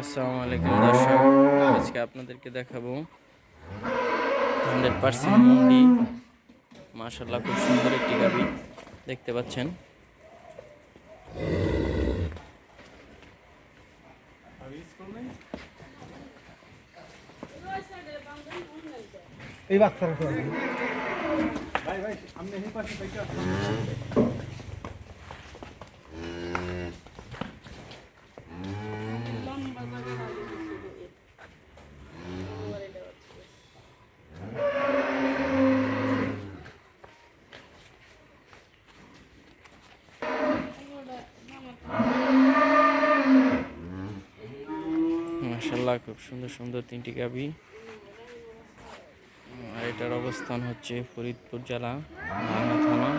আসসালামু আলাইকুম, দর্শক। আজকে আপনাদেরকে দেখাবো হান্ড্রেড পার্সেন্ট মুন্ডি। মাশাল্লাহ খুব সুন্দর একটি গাবি। দেখতে পাচ্ছেন? এই বাচ্চারা তো আছে। মাশাল্লাহ খুব সুন্দর সুন্দর তিনটি গাবি আর এটার অবস্থান হচ্ছে ফরিদপুর জেলা ভাঙা থানা।